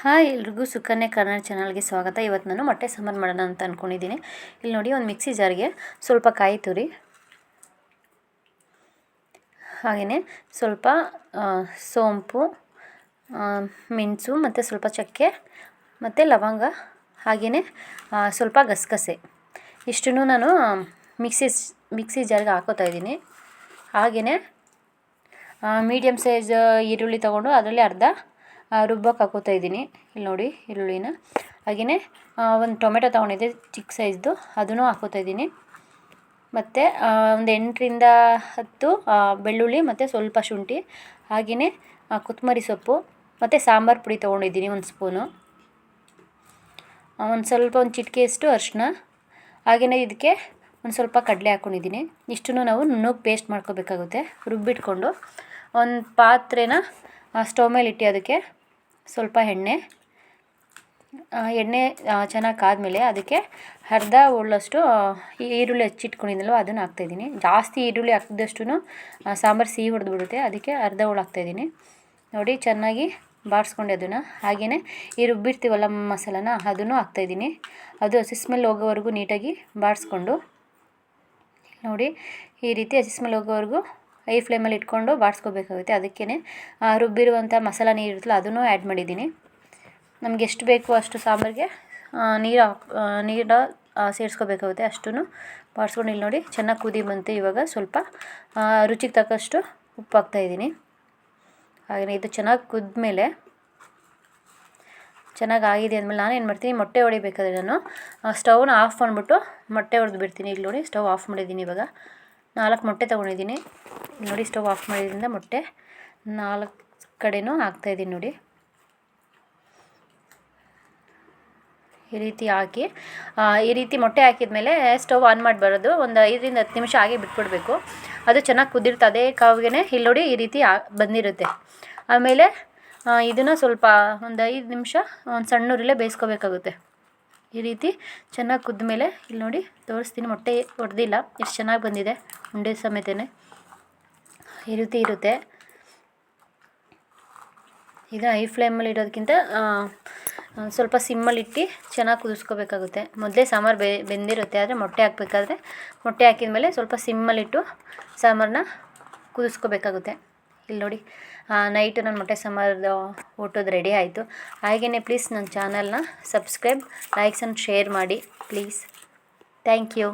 Hi, ಎಲ್ರಿಗೂ ಸುಕನ್ಯಾ ಕನ್ನಡ ಚಾನಲ್ಗೆ ಸ್ವಾಗತ. ಇವತ್ತು ನಾನು ಮೊಟ್ಟೆ ಸಾಂಬಾರು ಮಾಡೋಣ ಅಂತ ಅಂದ್ಕೊಂಡಿದ್ದೀನಿ ಇಲ್ಲಿ ನೋಡಿ ಒಂದು ಮಿಕ್ಸಿ ಜಾರಿಗೆ ಸ್ವಲ್ಪ ಕಾಯಿ ತುರಿ, ಹಾಗೆಯೇ ಸ್ವಲ್ಪ ಸೋಂಪು ಮೆಣಸು ಮತ್ತು ಸ್ವಲ್ಪ ಚಕ್ಕೆ ಮತ್ತು ಲವಂಗ, ಹಾಗೆಯೇ ಸ್ವಲ್ಪ ಗಸಗಸೆ. ಇಷ್ಟನ್ನು ನಾನು ಮಿಕ್ಸಿ ಮಿಕ್ಸಿ ಜಾರ್ಗೆ ಹಾಕೋತಾ ಇದ್ದೀನಿ. ಹಾಗೆಯೇ ಮೀಡಿಯಮ್ ಸೈಜ್ ಈರುಳ್ಳಿ ತೊಗೊಂಡು ಅದರಲ್ಲಿ ಅರ್ಧ ಆ, ರುಬ್ಬಕ್ಕೆ ಹಾಕೋತಾ ಇದ್ದೀನಿ. ಇಲ್ಲಿ ನೋಡಿ ಈರುಳ್ಳಿನ. ಹಾಗೆಯೇ ಒಂದು ಟೊಮೆಟೊ ತೊಗೊಂಡಿದ್ದೆ ಚಿಕ್ಕ ಸೈಜ್ದು. ಅದನ್ನು ಹಾಕೋತಾ ಇದ್ದೀನಿ. ಮತ್ತು ಒಂದು ಎಂಟರಿಂದ ಹತ್ತು ಬೆಳ್ಳುಳ್ಳಿ ಮತ್ತು ಸ್ವಲ್ಪ ಶುಂಠಿ. ಹಾಗೆಯೇ ಕೊತ್ತಂಬರಿ ಸೊಪ್ಪು ಮತ್ತು ಸಾಂಬಾರು ಪುಡಿ ತೊಗೊಂಡಿದ್ದೀನಿ ಒಂದು ಸ್ಪೂನು. ಒಂದು ಸ್ವಲ್ಪ ಒಂದು ಚಿಟಿಕೆಯಷ್ಟು ಅರಿಶಿನ. ಹಾಗೆಯೇ ಇದಕ್ಕೆ ಒಂದು ಸ್ವಲ್ಪ ಕಡಲೆ ಹಾಕ್ಕೊಂಡಿದ್ದೀನಿ ಇಷ್ಟನ್ನು ನಾವು ನುಣ್ಣಗೆ ಪೇಸ್ಟ್ ಮಾಡ್ಕೋಬೇಕಾಗುತ್ತೆ ರುಬ್ಬಿಟ್ಕೊಂಡು. ಒಂದು ಪಾತ್ರೆನ ಸ್ಟವ್ ಮೇಲೆ ಇಟ್ಟು ಅದಕ್ಕೆ ಸ್ವಲ್ಪ ಎಣ್ಣೆ. ಎಣ್ಣೆ ಚೆನ್ನಾಗಿ ಕಾದಮೇಲೆ ಅದಕ್ಕೆ ಅರ್ಧ ಉಳ್ಳಷ್ಟು ಈ ಈರುಳ್ಳಿ ಹಚ್ಚಿಟ್ಕೊಂಡಿದ್ದಲ್ವ ಅದನ್ನು ಹಾಕ್ತಾಯಿದ್ದೀನಿ. ಜಾಸ್ತಿ ಈರುಳ್ಳಿ ಹಾಕಿದಷ್ಟು ಸಾಂಬಾರು ಸಿಹಿ ಹೊಡೆದು ಬಿಡುತ್ತೆ ಅದಕ್ಕೆ ಅರ್ಧ ಹುಳು ಹಾಕ್ತಾಯಿದ್ದೀನಿ. ನೋಡಿ, ಚೆನ್ನಾಗಿ ಬಾಡಿಸ್ಕೊಂಡೆ ಅದನ್ನು. ಹಾಗೆಯೇ ಈ ರುಬ್ಬಿರ್ತೀವಲ್ಲ ಮಸಾಲನ, ಅದನ್ನು ಹಾಕ್ತಾಯಿದ್ದೀನಿ. ಅದು ಹಸಿ ಸ್ಮೆಲ್ ಹೋಗೋವರೆಗೂ ನೀಟಾಗಿ ಬಾಡಿಸ್ಕೊಂಡು ನೋಡಿ, ಈ ರೀತಿ ಹಸಿ ಸ್ಮೆಲ್ ಹೋಗೋವರೆಗೂ ಐ ಫ್ಲೇಮಲ್ಲಿ ಇಟ್ಕೊಂಡು ಬಾಡಿಸ್ಕೋಬೇಕಾಗುತ್ತೆ. ಅದಕ್ಕೇ ರುಬ್ಬಿರುವಂಥ ಮಸಾಲ ನೀರು ಇರುತ್ತಲ್ಲ, ಅದನ್ನು ಆ್ಯಡ್ ಮಾಡಿದ್ದೀನಿ. ನಮ್ಗೆ ಎಷ್ಟು ಬೇಕು ಅಷ್ಟು ಸಾಂಬಾರಿಗೆ ನೀರು ನೀರನ್ನ ನೀರು ಸೇರಿಸ್ಕೋಬೇಕಾಗುತ್ತೆ ಅಷ್ಟೂ ಬಾಡಿಸ್ಕೊಂಡು ಇಲ್ಲಿ ನೋಡಿ, ಚೆನ್ನಾಗಿ ಕುದಿ ಬಂತು ಇವಾಗ ಸ್ವಲ್ಪ. ರುಚಿಗೆ ತಕ್ಕಷ್ಟು ಉಪ್ಪು ಹಾಕ್ತಾಯಿದ್ದೀನಿ ಹಾಗೆಯೇ ಇದು ಚೆನ್ನಾಗಿ ಕುದ್ಮೇಲೆ, ಚೆನ್ನಾಗಿ ಆಗಿದೆ ಅಂದಮೇಲೆ ನಾನು ಏನು ಮಾಡ್ತೀನಿ, ಮೊಟ್ಟೆ ಹೊಡಿಬೇಕಾದ್ರೆ ನಾನು ಸ್ಟವ್ನ ಆಫ್ ಮಾಡಿಬಿಟ್ಟು ಮೊಟ್ಟೆ ಹೊಡೆದು ಬಿಡ್ತೀನಿ. ಇಲ್ಲಿ ನೋಡಿ ಸ್ಟವ್ ಆಫ್ ಮಾಡಿದ್ದೀನಿ ಇವಾಗ. ನಾಲ್ಕು ಮೊಟ್ಟೆ ತೊಗೊಂಡಿದ್ದೀನಿ. ನೋಡಿ, ಸ್ಟವ್ ಆಫ್ ಮಾಡಿದ್ರಿಂದ ಮೊಟ್ಟೆ ನಾಲ್ಕು ಕಡೆನೂ ಹಾಕ್ತಾಯಿದ್ದೀನಿ ನೋಡಿ. ಈ ರೀತಿ ಹಾಕಿ ಈ ರೀತಿ ಮೊಟ್ಟೆ ಹಾಕಿದ್ಮೇಲೆ ಸ್ಟವ್ ಆನ್ ಮಾಡಬಾರ್ದು. ಒಂದು ಐದರಿಂದ ಹತ್ತು ನಿಮಿಷ ಹಾಗೆ ಬಿಟ್ಬಿಡಬೇಕು. ಅದು ಚೆನ್ನಾಗಿ ಕುದಿರುತ್ತೆ ಅದೇ ಕಾವಿಗೆ ಇಲ್ಲಿ ನೋಡಿ ಈ ರೀತಿ ಬಂದಿರುತ್ತೆ. ಆಮೇಲೆ ಇದನ್ನು ಸ್ವಲ್ಪ ಒಂದು ಐದು ನಿಮಿಷ, ಒಂದು ಸಣ್ಣ ಉರಿಲೇ ಬೇಯಿಸ್ಕೋಬೇಕಾಗುತ್ತೆ. ಈ ರೀತಿ ಚೆನ್ನಾಗಿ ಕುದ್ಮೇಲೆ ಇಲ್ಲಿ ನೋಡಿ ತೋರಿಸ್ತೀನಿ. ಮೊಟ್ಟೆ ಹೊಡೆದಿಲ್ಲ ಎಷ್ಟು ಚೆನ್ನಾಗಿ ಬಂದಿದೆ ಉಂಡೆ ಸಮೇತನೇ. ಈ ರೀತಿ ಇರುತ್ತೆ. ಇದು ಐ ಫ್ಲೇಮಲ್ಲಿ ಇಡೋದಕ್ಕಿಂತ ಸ್ವಲ್ಪ ಸಿಮ್ಮಲ್ಲಿ ಇಟ್ಟು ಚೆನ್ನಾಗಿ ಕುದಿಸ್ಕೋಬೇಕಾಗುತ್ತೆ. ಮೊದಲೇ ಸಾಂಬಾರು ಬೆ, ಬೆಂದಿರುತ್ತೆ, ಆದರೆ ಮೊಟ್ಟೆ ಹಾಕಬೇಕಾದ್ರೆ, ಮೊಟ್ಟೆ ಹಾಕಿದ ಮೇಲೆ ಸ್ವಲ್ಪ ಸಿಮ್ಮಲ್ಲಿಟ್ಟು ಸಾಂಬಾರನ್ನ ಕುದಿಸ್ಕೋಬೇಕಾಗುತ್ತೆ. ಇಲ್ಲಿ ನೋಡಿ. ನೈಟು ನನ್ನ ಮೊಟ್ಟೆ ಸಾಂಬಾರ್ದು ಊಟದ ರೆಡಿ ಆಯಿತು. ಹಾಗೆಯೇ ಪ್ಲೀಸ್ ನನ್ನ ಚಾನಲ್ನ ಸಬ್ಸ್ಕ್ರೈಬ್ ಲೈಕ್ಸ್ ಆ್ಯಂಡ್ ಶೇರ್ ಮಾಡಿ ಪ್ಲೀಸ್ ಥ್ಯಾಂಕ್ ಯು